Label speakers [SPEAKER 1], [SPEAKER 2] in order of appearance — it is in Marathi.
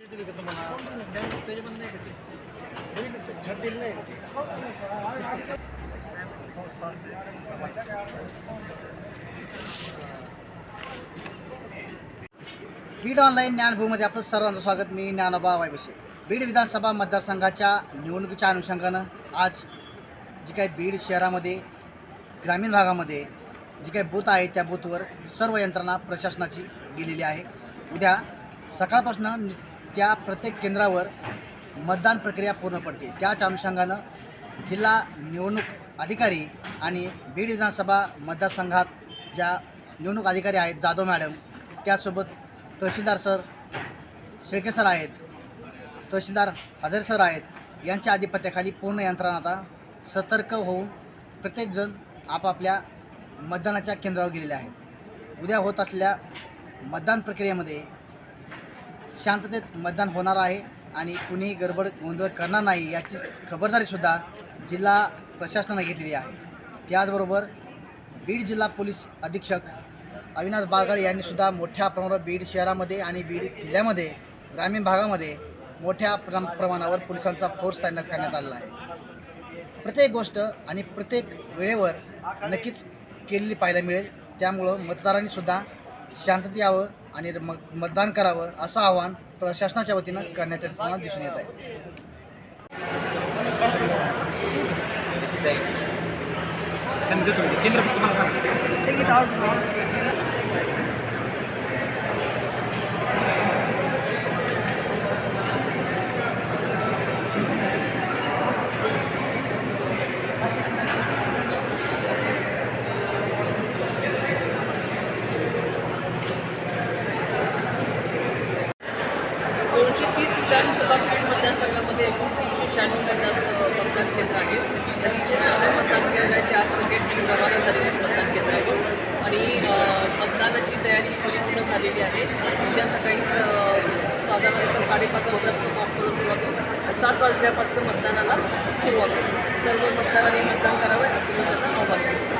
[SPEAKER 1] बीड ऑनलाईन ज्ञानभूमीमध्ये आपलं सर्वांचं स्वागत. मी ज्ञानोबा वायबसे बीड विधानसभा मतदारसंघाच्या निवडणुकीच्या अनुषंगानं आज जी काही बीड शहरामध्ये ग्रामीण भागामध्ये जी काही बूथ आहे त्या बूथवर सर्व यंत्रणा प्रशासनाची गेलेली आहे. उद्या सकाळपासून त्या प्रत्येक केंद्रावर मतदान प्रक्रिया पूर्ण पडते. त्याच अनुषंगानं जिल्हा निवडणूक अधिकारी आणि बीड विधानसभा मतदारसंघात ज्या निवडणूक अधिकारी आहेत जाधव मॅडम त्यासोबत तहसीलदार सर शेळके सर आहेत तहसीलदार हजर सर आहेत यांच्या आधिपत्याखाली पूर्ण यंत्रणा आता सतर्क होऊन प्रत्येकजण आपापल्या मतदानाच्या केंद्रावर गेलेले आहेत. उद्या होत असलेल्या मतदान प्रक्रियेमध्ये शांततेत मतदान होणार आहे आणि कुणीही गडबड गोंधळ करणार नाही याची खबरदारीसुद्धा जिल्हा प्रशासनानं घेतलेली आहे. त्याचबरोबर बीड जिल्हा पोलीस अधीक्षक अविनाश बारगड यांनीसुद्धा मोठ्या प्रमाणावर बीड शहरामध्ये आणि बीड जिल्ह्यामध्ये ग्रामीण भागामध्ये मोठ्या प्रम प्रमाणावर पोलिसांचा फोर्स तैनात करण्यात आलेला आहे. प्रत्येक गोष्ट आणि प्रत्येक वेळेवर नक्कीच केलेली पाहायला मिळेल. त्यामुळं मतदारांनीसुद्धा शांतता यावं आणि म मतदान करावं असं आवाहन प्रशासनाच्या वतीनं करण्यात येताना दिसून येत आहे.
[SPEAKER 2] केंद्र
[SPEAKER 3] विधानसभा पेठ मतदारसंघामध्ये एकूण तीनशे शहाण्णव मतदास मतदान केंद्र आहेत. तर तीनशे शहाण्णव मतदान केंद्राचे आज सगळ्या टीम रवाना झालेले आहेत मतदान केंद्रावर. आणि मतदानाची तयारी परिपूर्ण झालेली आहे. उद्या सकाळी स साधारणतः साडेपाच वाजल्यापासून फॉर्म सुरुवात होईल. सात वाजल्यापासून मतदानाला सुरुवात होईल. सर्व मतदारांनी मतदान करावे असं मी त्यांना आव्हान करतो.